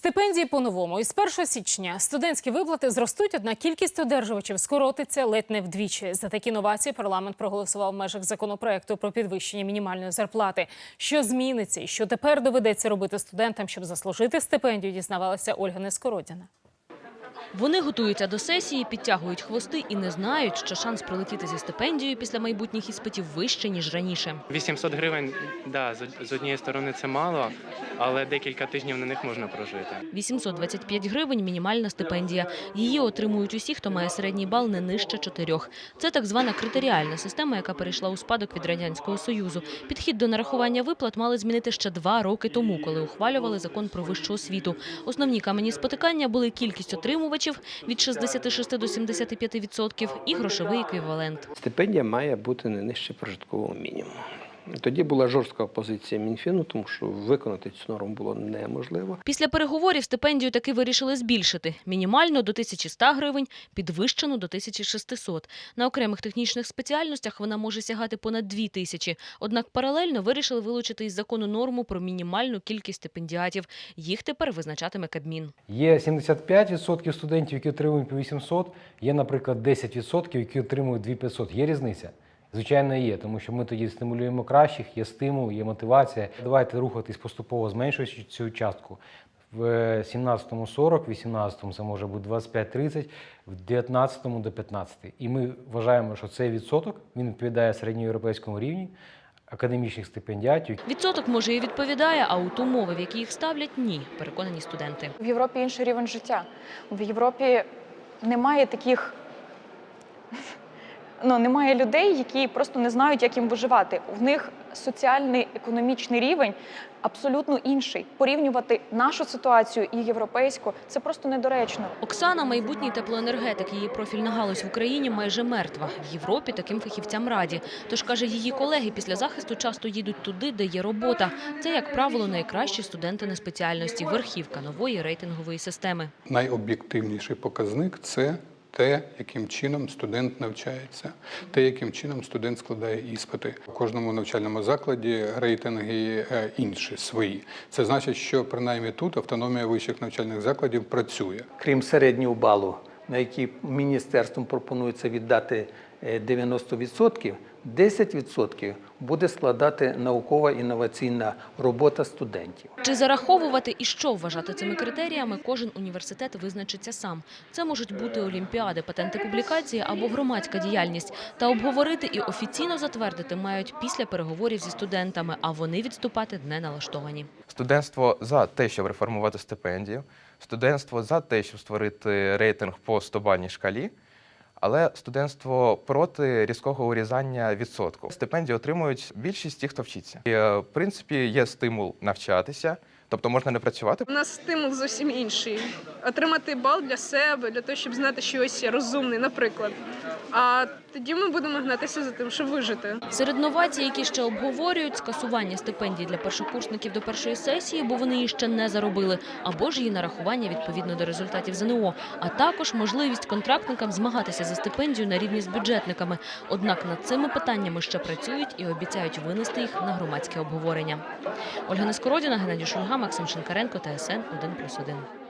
Стипендії по-новому. Із 1 січня студентські виплати зростуть, однак кількість одержувачів скоротиться ледь не вдвічі. За такі новації парламент проголосував в межах законопроекту про підвищення мінімальної зарплати. Що зміниться і що тепер доведеться робити студентам, щоб заслужити стипендію, дізнавалася Ольга Нескородіна. Вони готуються до сесії, підтягують хвости і не знають, що шанс прилетіти зі стипендією після майбутніх іспитів вище, ніж раніше. 800 гривень, да, з- з однієї сторони це мало, але декілька тижнів на них можна прожити. 825 гривень – мінімальна стипендія. Її отримують усі, хто має середній бал не нижче чотирьох. Це так звана критеріальна система, яка перейшла у спадок від Радянського Союзу. Підхід до нарахування виплат мали змінити ще два роки тому, коли ухвалювали закон про вищу освіту. Основні камені спотикання були кількість отримувачів від 66 до 75 відсотків і грошовий еквівалент. Стипендія має бути не нижче прожиткового мінімуму. Тоді була жорстка опозиція Мінфіну, тому що виконати цю норму було неможливо. Після переговорів стипендію таки вирішили збільшити. Мінімально до 1100 гривень, підвищену до 1600. На окремих технічних спеціальностях вона може сягати понад 2000. Однак паралельно вирішили вилучити із закону норму про мінімальну кількість стипендіатів. Їх тепер визначатиме Кабмін. Є 75% студентів, які отримують по 800, є, наприклад, 10%, які отримують 2500. Є різниця? Звичайно, є, тому що ми тоді стимулюємо кращих, є стимул, є мотивація. Давайте рухатись поступово, зменшуючи цю частку. В 17-му 40, в 18-му це може бути 25-30, в 19-му до 15. І ми вважаємо, що цей відсоток він відповідає середньоєвропейському рівні академічних стипендіатів. Відсоток може і відповідає, а от умови, в які їх ставлять, ні, переконані студенти. В Європі інший рівень життя. В Європі немає таких. Ну, немає людей, які просто не знають, як їм виживати. В них соціальний економічний рівень абсолютно інший. Порівнювати нашу ситуацію і європейську це просто недоречно. Оксана, майбутній теплоенергетик, її профільна галузь в Україні майже мертва. В Європі таким фахівцям раді. Тож каже, її колеги після захисту часто їдуть туди, де є робота. Це, як правило, найкращі студенти на спеціальності, верхівка нової рейтингової системи. найоб'єктивніший показник це те, яким чином студент навчається, те, яким чином студент складає іспити. У кожному навчальному закладі рейтинги е, інші свої. Це значить, що принаймні тут автономія вищих навчальних закладів працює. Крім середнього балу, на який міністерством пропонується віддати 90%, 10% буде складати наукова інноваційна робота студентів. Чи зараховувати і що вважати цими критеріями, кожен університет визначиться сам. Це можуть бути олімпіади, патенти публікації або громадська діяльність. Та обговорити і офіційно затвердити мають після переговорів зі студентами, а вони відступати не налаштовані. Студентство за те, щоб реформувати стипендію, студентство за те, щоб створити рейтинг по 100-бальній шкалі, але студентство проти різкого урізання відсотку. Стипендії отримують більшість тих, хто вчиться. І, е, в принципі, є стимул навчатися, тобто можна не працювати. У нас стимул зовсім інший. Отримати бал для себе, для того, щоб знати, що ось я розумний, наприклад. А тоді ми будемо гнатися за тим, щоб вижити. Серед новацій, які ще обговорюють, скасування стипендій для першокурсників до першої сесії, бо вони її ще не заробили, або ж її нарахування відповідно до результатів ЗНО, а також можливість контрактникам змагатися за стипендію на рівні з бюджетниками. Однак над цими питаннями ще працюють і обіцяють винести їх на громадське обговорення. Ольга Нескородіна, Геннадій Шульга, Максим Шинкаренко, ТСН 1+,1.